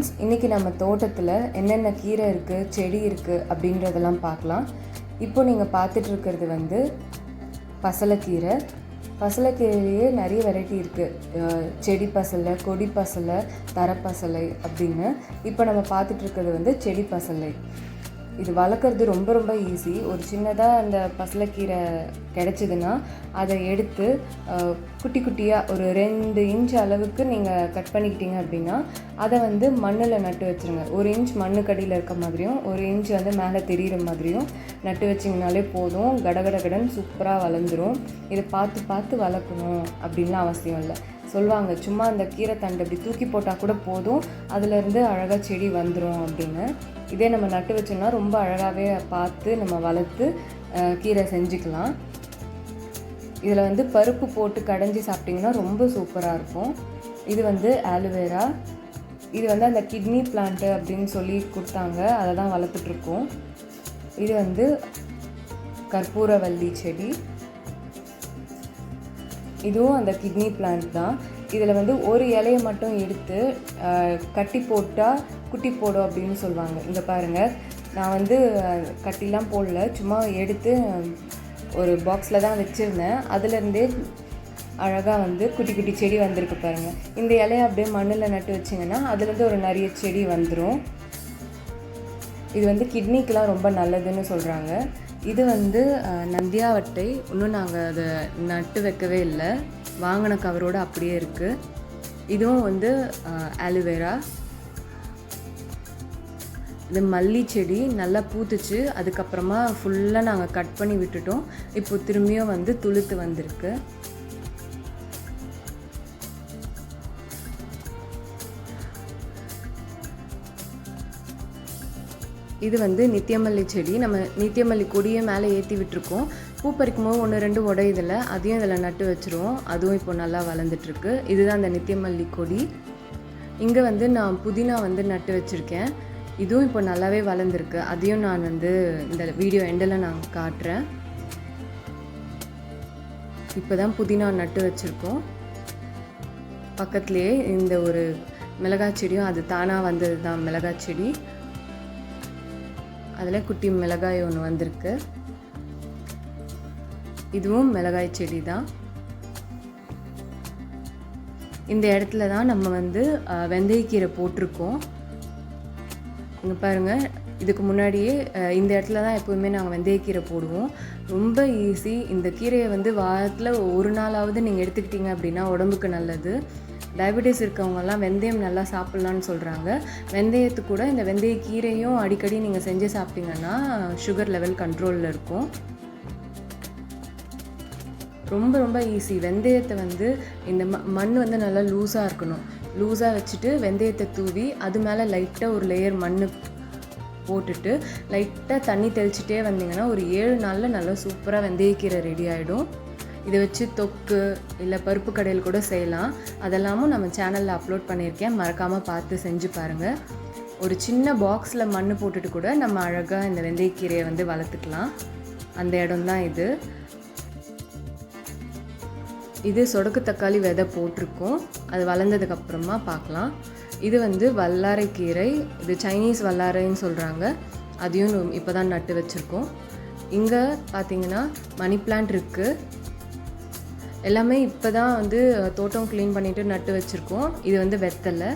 Friends இன்றைக்கி நம்ம தோட்டத்தில் என்னென்ன கீரை இருக்குது செடி இருக்குது அப்படின்றதெல்லாம் பார்க்கலாம். இப்போ நீங்கள் பார்த்துட்ருக்கிறது வந்து பசலைக்கீரை. பசலைக்கீரையிலேயே நிறைய வெரைட்டி இருக்குது செடி பசலை கொடி பசலை தரப்பசலை அப்படின்னு. இப்போ நம்ம பார்த்துட்ருக்கிறது வந்து செடி பசலை. இது வளர்க்குறது ரொம்ப ரொம்ப ஈஸி ஒரு சின்னதாக அந்த பசலைக்கீரை கிடச்சிதுன்னா அதை எடுத்து குட்டி குட்டியாக ஒரு ரெண்டு இன்ச் அளவுக்கு நீங்கள் கட் பண்ணிக்கிட்டீங்க அப்படின்னா அதை வந்து மண்ணில் நட்டு வச்சுருங்க. ஒரு இன்ச் மண்ணுக்கடியில் இருக்க மாதிரியும் ஒரு இன்ச் வந்து மேலே தெரிகிற மாதிரியும் நட்டு வச்சிங்கனாலே போதும். கடகடகடன் சூப்பராக வளர்ந்துடும் இதை பார்த்து பார்த்து வளர்க்கணும் அப்படின்லாம் அவசியம் இல்லை. சொல்லுவாங்க சும்மா அந்த கீரை தண்டு அப்படி தூக்கி போட்டால் கூட போதும். அதுலேருந்து அழகாக செடி வந்துடும் அப்படின்னு. இதே நம்ம நட்டு வச்சோம்னா ரொம்ப அழகாகவே பார்த்து நம்ம வளர்த்து கீரை செஞ்சுக்கலாம். இதில் வந்து பருப்பு போட்டு கடைஞ்சி சாப்பிட்டிங்கன்னா ரொம்ப சூப்பராக இருக்கும். இது வந்து ஆலுவேரா. இது வந்து அந்த கிட்னி பிளான்ட்டு அப்படின்னு சொல்லி கொடுத்தாங்க. அதை தான் வளர்த்துட்ருக்கோம். இது வந்து கற்பூரவல்லி செடி. இதுவும் அந்த கிட்னி பிளான்ட் தான். இதில் வந்து ஒரு இலையை மட்டும் எடுத்து கட்டி போட்டால் குட்டி போடும் அப்படின்னு சொல்லுவாங்க. இங்கே பாருங்கள் நான் வந்து கட்டிலாம் போடல. சும்மா எடுத்து ஒரு பாக்ஸில் தான் வச்சுருந்தேன். அதுலேருந்தே அழகாக வந்து குட்டி குட்டி செடி வந்திருக்கு பாருங்கள் இந்த இலையை அப்படியே மண்ணில் நட்டு வச்சிங்கன்னா அதுலேருந்து ஒரு நிறைய செடி வந்துடும் இது வந்து கிட்னிக்கெலாம் ரொம்ப நல்லதுன்னு சொல்கிறாங்க இது வந்து நந்தியாவட்டை. இன்னும் நாங்கள் அதை நட்டு வைக்கவே இல்லை. வாங்கின கவரோடு அப்படியே இருக்குது இதுவும் வந்து ஆலுவேரா இது மல்லி செடி நல்லா பூத்துச்சு. அதுக்கப்புறமா ஃபுல்லாக நாங்கள் கட் பண்ணி விட்டுட்டோம். இப்போ திரும்பியும் வந்து துளுத்து வந்திருக்கு. இது வந்து நித்தியமல்லி செடி. நம்ம நித்தியமல்லி கொடியை மேலே ஏற்றி விட்டுருக்கோம். பூ பறிக்கும் போது ஒன்று ரெண்டு உடையுதில்ல அதையும் இதில் நட்டு வச்சுருவோம். அதுவும் இப்போ நல்லா வளர்ந்துட்டுருக்கு. இதுதான் அந்த நித்தியமல்லி கொடி. இங்கே வந்து நான் புதினா வந்து நட்டு வச்சுருக்கேன். இதுவும் இப்போ நல்லாவே வளர்ந்துருக்கு. அதையும் நான் வந்து இந்த வீடியோ எண்டில் நான் காட்டுறேன். இப்போ தான் புதினா நட்டு வச்சுருக்கோம். பக்கத்துலேயே இந்த ஒரு மிளகாய் செடியும் அது தானாக வந்தது தான் மிளகாய் செடி. அதில் குட்டி மிளகாய் ஒன்று வந்திருக்கு. இதுவும் மிளகாய் செடி தான் இந்த இடத்துல தான் நம்ம வந்து வெந்தயக்கீரை போட்டிருக்கோம். இங்கே பாருங்கள் இதுக்கு முன்னாடியே இந்த இடத்துல தான் எப்போவுமே நாங்கள் வெந்தயக்கீரை போடுவோம். ரொம்ப ஈஸி இந்த கீரையை வந்து வாரத்தில் ஒரு நாளாவது நீங்கள் எடுத்துக்கிட்டீங்க அப்படின்னா உடம்புக்கு நல்லது. டயபெட்டிஸ் இருக்கவங்கெல்லாம் வெந்தயம் நல்லா சாப்பிட்லான்னு சொல்கிறாங்க வெந்தயத்து கூட இந்த வெந்தய கீரையும் அடிக்கடி நீங்கள் செஞ்சு சாப்பிட்டீங்கன்னா சுகர் லெவல் கண்ட்ரோலில் இருக்கும். ரொம்ப ரொம்ப ஈஸி வெந்தயத்தை வந்து இந்த ம மண் வந்து நல்லா லூஸாக இருக்கணும். லூஸாக வச்சுட்டு வெந்தயத்தை தூவி அது மேலே லைட்டாக ஒரு லேயர் மண் போட்டுட்டு லைட்டாக தண்ணி தெளிச்சிட்டே வந்தீங்கன்னா ஒரு ஏழு நாளில் நல்லா சூப்பராக வெந்தயக்கீரை ரெடி ஆகிடும் இதை வச்சு தொக்கு இல்லை பருப்பு கடையில் கூட செய்யலாம். அதெல்லாமும் நம்ம சேனலில் அப்லோட் பண்ணியிருக்கேன். மறக்காமல் பார்த்து செஞ்சு பாருங்கள் ஒரு சின்ன பாக்ஸில் மண் போட்டுட்டு கூட நம்ம அழகாக இந்த வெந்தயக்கீரையை வந்து வளர்த்துக்கலாம். அந்த இடம் தான் இது. இது சொடக்கு தக்காளி விதை போட்டிருக்கோம். அது வளர்ந்ததுக்கப்புறமா பார்க்கலாம். இது வந்து வல்லாரைக்கீரை இது சைனீஸ் வல்லாரைன்னு சொல்கிறாங்க அதையும் இப்போ தான் நட்டு வச்சுருக்கோம். இங்கே பார்த்தீங்கன்னா மணி பிளான்ட் இருக்குது எல்லாமே இப்போ தான் வந்து தோட்டம் க்ளீன் பண்ணிவிட்டு நட்டு வச்சுருக்கோம். இது வந்து வெத்தலை.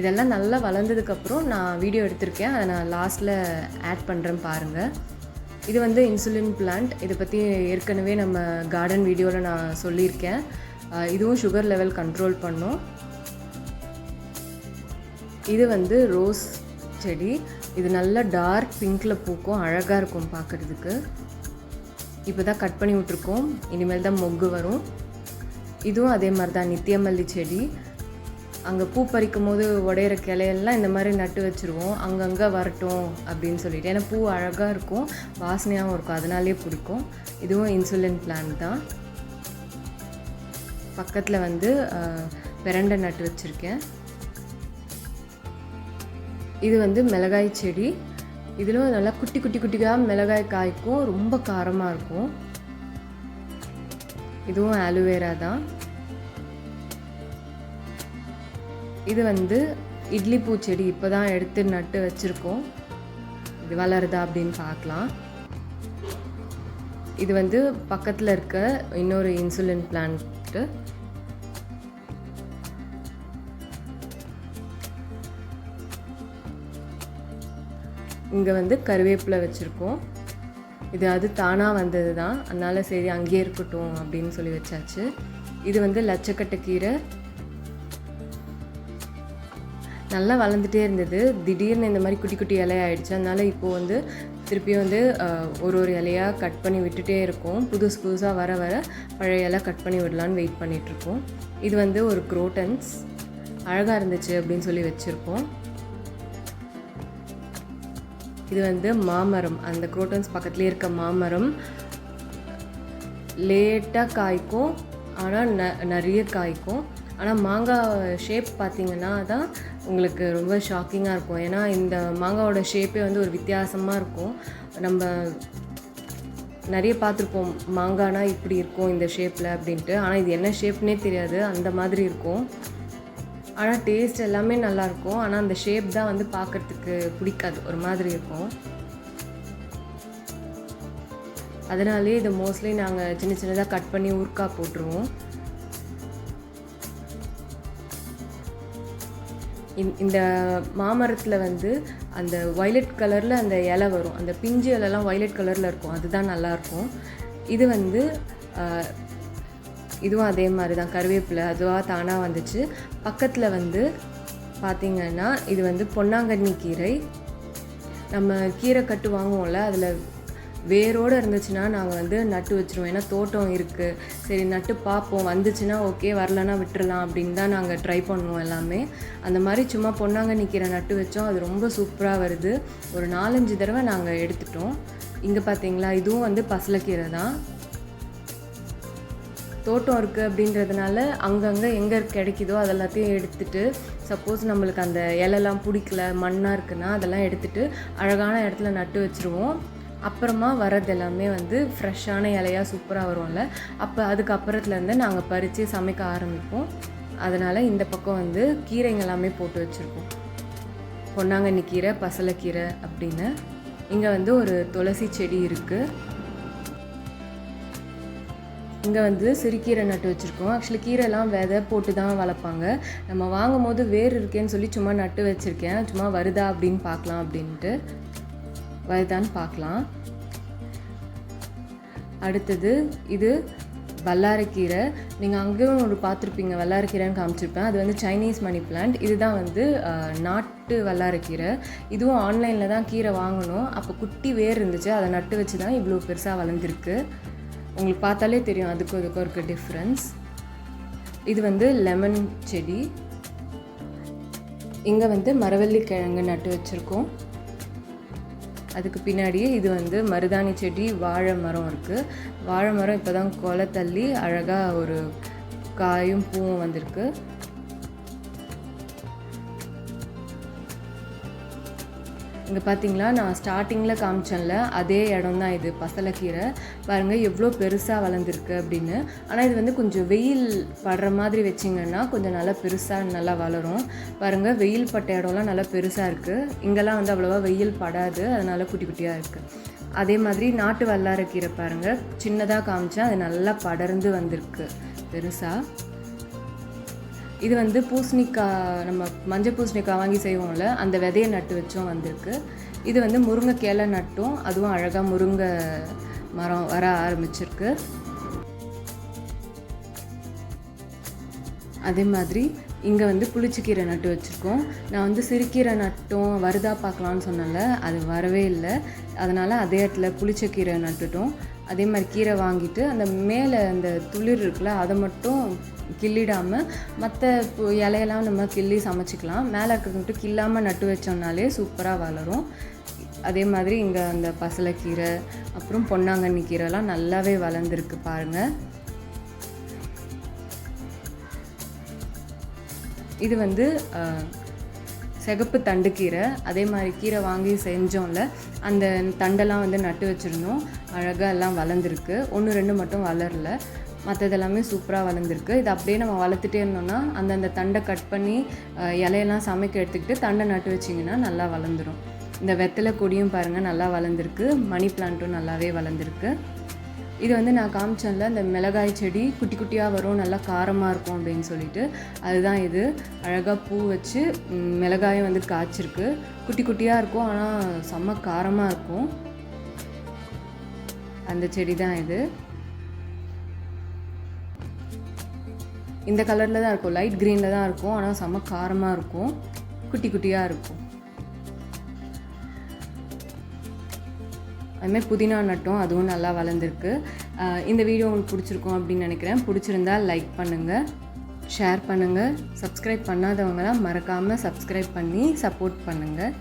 இதெல்லாம் நல்லா வளர்ந்ததுக்கப்புறம் நான் வீடியோ எடுத்திருக்கேன். அதை நான் லாஸ்ட்டில் ஆட் பண்ணுறேன் பாருங்கள் இது வந்து இன்சுலின் பிளான்ட் இதை பற்றி ஏற்கனவே நம்ம கார்டன் வீடியோவில் நான் சொல்லியிருக்கேன். இதுவும் சுகர் லெவல் கண்ட்ரோல் பண்ணும். இது வந்து ரோஸ் செடி. இது நல்லா டார்க் பிங்க்கில் பூக்கும். அழகாக இருக்கும் பார்க்குறதுக்கு இப்போ தான் கட் பண்ணி விட்ருக்கோம் இனிமேல் தான் மொக்கு வரும். இதுவும் அதே மாதிரி தான் நித்தியமல்லி செடி. அங்கே பூ பறிக்கும் போது உடையிற கிளையெல்லாம் இந்த மாதிரி நட்டு வச்சுருவோம். அங்கங்கே வரட்டும் அப்படின்னு சொல்லிட்டு. ஏன்னா பூ அழகாக இருக்கும் வாசனையாகவும் இருக்கும். அதனாலே பிடிக்கும். இதுவும் இன்சுலின் பிளான் தான். பக்கத்தில் வந்து பெரண்டை பிரண்டை நட்டு வச்சுருக்கேன். இது வந்து மிளகாய் செடி. இதிலும் நல்லா குட்டி குட்டி குட்டிக்காக மிளகாய் காய்க்கும். ரொம்ப காரமாக இருக்கும். இதுவும் ஆலுவேரா தான். இது வந்து இட்லி பூச்செடி இப்போ தான் எடுத்து நட்டு வச்சுருக்கோம். இது வளருதா அப்படின்னு பார்க்கலாம். இது வந்து பக்கத்தில் இருக்க இன்னொரு இன்சுலின் பிளான்ட்டு. இங்கே வந்து கருவேப்பிலை வச்சுருக்கோம். இது அது தானாக வந்தது தான் அதனால் சரி அங்கேயே இருக்கட்டும் அப்படின்னு சொல்லி வச்சாச்சு. இது வந்து லட்சக்கட்டை கீரை. நல்லா வளர்ந்துட்டே இருந்தது. திடீர்னு இந்த மாதிரி குட்டி குட்டி இலையாயிடுச்சு அதனால் இப்போது வந்து திருப்பியும் வந்து ஒரு ஒரு இலையாக கட் பண்ணி விட்டுட்டே இருக்கோம். புதுசு புதுசாக வர வர பழைய இலை கட் பண்ணி விடலான்னு வெயிட் பண்ணிகிட்ருக்கோம் இது வந்து ஒரு குரோட்டன்ஸ் அழகாக இருந்துச்சு அப்படின்னு சொல்லி வச்சுருக்கோம். இது வந்து மாமரம். அந்த குரோட்டன்ஸ் பக்கத்துலேயே இருக்க மாமரம். லேட்டாக காய்க்கும். ஆனால் ந நிறைய காய்க்கும். ஆனால் மாங்காய் ஷேப் பார்த்தீங்கன்னா தான் உங்களுக்கு ரொம்ப ஷாக்கிங்காக இருக்கும். ஏன்னா இந்த மாங்காவோட ஷேப்பே வந்து ஒரு வித்தியாசமாக இருக்கும். நம்ம நிறைய பார்த்துருப்போம் மாங்கானா இப்படி இருக்கும் இந்த ஷேப்பில் அப்படின்ட்டு. ஆனால் இது என்ன ஷேப்னே தெரியாது. அந்த மாதிரி இருக்கும். ஆனால் டேஸ்ட் எல்லாமே நல்லாயிருக்கும் ஆனால் அந்த ஷேப் தான் வந்து பார்க்கறதுக்கு பிடிக்காது. ஒரு மாதிரி இருக்கும். அதனாலேயே இதை மோஸ்ட்லி நாங்கள் சின்ன சின்னதாக கட் பண்ணி ஊறுக்காய் போட்டுருவோம். இந்த- இந்த மாமரத்தில் வந்து அந்த ஒய்லட் கலரில் அந்த இலை வரும். அந்த பிஞ்சு இலைலாம் ஒய்லட் கலரில் இருக்கும். அதுதான் நல்லாயிருக்கும் இது வந்து இதுவும் அதே மாதிரி தான் கருவேப்பிலை அதுவாக தானாக வந்துச்சு. பக்கத்தில் வந்து பார்த்திங்கன்னா இது வந்து பொன்னாங்கண்ணி கீரை. நம்ம கீரை கட்டு வாங்குவோம்ல அதில் வேரோடு இருந்துச்சுன்னா நாங்கள் வந்து நட்டு வச்சுருவோம் ஏன்னா தோட்டம் இருக்குது சரி நட்டு பார்ப்போம். வந்துச்சுன்னா ஓகே வரலன்னா விட்டுறலாம் அப்படின்னு தான் நாங்கள் ட்ரை பண்ணுவோம் எல்லாமே. அந்த மாதிரி சும்மா பொன்னாங்கண்ணி கீரை நட்டு வச்சோம். அது ரொம்ப சூப்பராக வருது. ஒரு நாலஞ்சு தடவை நாங்கள் எடுத்துட்டோம். இங்கே பார்த்தீங்களா இதுவும் வந்து பசலக்கீரை தான். தோட்டம் இருக்குது அப்படின்றதுனால அங்கங்கே எங்கே கிடைக்குதோ அதெல்லாத்தையும் எடுத்துட்டு சப்போஸ் நம்மளுக்கு அந்த இலைலாம் பிடிக்கல மண்ணாக இருக்குன்னா அதெல்லாம் எடுத்துட்டு அழகான இடத்துல நட்டு வச்சுருவோம். அப்புறமா வர்றது எல்லாமே வந்து ஃப்ரெஷ்ஷான இலையாக சூப்பராக வரும்ல. அப்போ அதுக்கப்புறத்துலேருந்து நாங்கள் பறித்து சமைக்க ஆரம்பிப்போம். அதனால் இந்த பக்கம் வந்து கீரைங்க எல்லாமே போட்டு வச்சுருக்கோம். பொன்னாங்கண்ணி கீரை பசலைக்கீரை அப்படின்னு. இங்கே வந்து ஒரு துளசி செடி இருக்குது இங்கே வந்து சிறுகீரை நட்டு வச்சுருக்கோம். ஆக்சுவலி கீரைலாம் விதை போட்டு தான் வளர்ப்பாங்க. நம்ம வாங்கும் போது வேர் இருக்கேன்னு சொல்லி சும்மா நட்டு வச்சுருக்கேன். சும்மா வருதா அப்படின்னு பார்க்கலாம் அப்படின்ட்டு. வருதான்னு பார்க்கலாம். அடுத்தது இது வல்லாரக்கீரை நீங்கள் அங்கேயும் ஒரு பார்த்துருப்பீங்க வல்லாரக்கீரைன்னு காமிச்சிருப்பேன். அது வந்து சைனீஸ் மணி பிளான்ட் இதுதான் வந்து நாட்டு வல்லாரக்கீரை இதுவும் ஆன்லைனில் தான் கீரை வாங்கணும். அப்போ குட்டி வேர் இருந்துச்சு. அதை நட்டு வச்சு தான் இவ்வளோ பெருசாக வளர்ந்துருக்கு. உங்களுக்கு பார்த்தாலே தெரியும் அதுக்கும் இதுக்கும் இருக்க டிஃப்ரென்ஸ் இது வந்து லெமன் செடி. இங்கே வந்து மரவள்ளி கிழங்கு நட்டு வச்சுருக்கோம். அதுக்கு பின்னாடியே இது வந்து மருதாணி செடி வாழை மரம் இருக்குது வாழை மரம் இப்போ தான் கொலை தள்ளி அழகாக ஒரு காயும் பூவும் வந்திருக்கு. இங்கே பார்த்தீங்களா நான் ஸ்டார்டிங்கில் காமிச்சேன்ல அதே இடம் தான் இது பசலக்கீரை பாருங்கள் எவ்வளோ பெருசாக வளர்ந்துருக்கு அப்படின்னு. ஆனால் இது வந்து கொஞ்சம் வெயில் படுற மாதிரி வச்சிங்கன்னா கொஞ்சம் நல்லா பெருசாக நல்லா வளரும். பாருங்கள் வெயில் பட்ட இடம்லாம் நல்லா பெருசாக இருக்குது இங்கெல்லாம் வந்து அவ்வளோவா வெயில் படாது அதனால் குட்டி குட்டியாக இருக்குது அதே மாதிரி நாட்டு வல்லாரக்கீரை பாருங்கள் சின்னதாக காமிச்சேன் அது நல்லா படர்ந்து வந்திருக்கு பெருசாக இது வந்து பூசணிக்காய் நம்ம மஞ்சள் பூசணிக்காய் வாங்கி செய்வோம்ல அந்த விதையை நட்டு வச்சும் வந்திருக்கு. இது வந்து முருங்கைக்கேலை நட்டும் அதுவும் அழகாக முருங்கை மரம் வர ஆரம்பிச்சிருக்கு. அதே மாதிரி இங்கே வந்து புளிச்சிக்கீரை நட்டு வச்சுருக்கோம். நான் வந்து சிறுக்கீரை நட்டும் வருதா பார்க்கலான்னு சொன்னேன்ல அது வரவே இல்லை. அதனால் அதே இடத்துல புளிச்சக்கீரை நட்டுட்டோம். அதே மாதிரி கீரை வாங்கிட்டு அந்த மேலே அந்த துளிர் இருக்குல்ல அதை மட்டும் கிள்ளிடாமல் மற்ற இலையெல்லாம் நம்ம கிள்ளி சமைச்சிக்கலாம். மேலே இருக்கிறது மட்டும் கில்லாமல் நட்டு வச்சோம்னாலே சூப்பராக வளரும். அதே மாதிரி இங்கே அந்த பசலைக்கீரை அப்புறம் பொன்னாங்கண்ணி கீரைலாம் நல்லாவே வளர்ந்துருக்கு பாருங்கள் இது வந்து அஹ், சிகப்பு தண்டுக்கீரை அதே மாதிரி கீரை வாங்கி செஞ்சோம்ல அந்த தண்டெல்லாம் வந்து நட்டு வச்சுருந்தோம். அழகாக எல்லாம் வளர்ந்துருக்கு. ஒன்று ரெண்டு மட்டும் வளரல. மற்றது எல்லாமே சூப்பராக வளர்ந்துருக்கு. இது அப்படியே நம்ம வளர்த்துட்டே இருந்தோம்னா அந்தந்த தண்டை கட் பண்ணி இலையெல்லாம் சமைக்க எடுத்துக்கிட்டு தண்டை நட்டு வச்சிங்கன்னா நல்லா வளர்ந்துரும். இந்த வெத்தலை கொடியும் பாருங்கள் நல்லா வளர்ந்துருக்கு. மணி பிளான்ட்டும் நல்லாவே வளர்ந்துருக்கு. இது வந்து நான் காமிச்சேன்ல இந்த மிளகாய் செடி குட்டி குட்டியாக வரும் நல்லா காரமாக இருக்கும் அப்படின்னு சொல்லிட்டு. அதுதான் இது. அழகாக பூ வச்சு மிளகாயும் வந்து காய்ச்சிருக்கு. குட்டி குட்டியாக இருக்கும் ஆனால் செம்ம காரமாக இருக்கும். அந்த செடி தான் இது. இந்த கலரில் தான் இருக்கும். லைட் க்ரீனில் தான் இருக்கும். ஆனால் செம்ம காரமாக இருக்கும். குட்டி குட்டியாக இருக்கும். அதுமாதிரி புதினா நட்டும் அதுவும் நல்லா வளர்ந்துருக்கு. இந்த வீடியோ உங்களுக்கு பிடிச்சிருக்கும் அப்படின்னு நினைக்கிறேன். பிடிச்சிருந்தா லைக் பண்ணுங்கள் ஷேர் பண்ணுங்கள் சப்ஸ்கிரைப் பண்ணாதவங்களாம் மறக்காமல் சப்ஸ்கிரைப் பண்ணி சப்போர்ட் பண்ணுங்கள்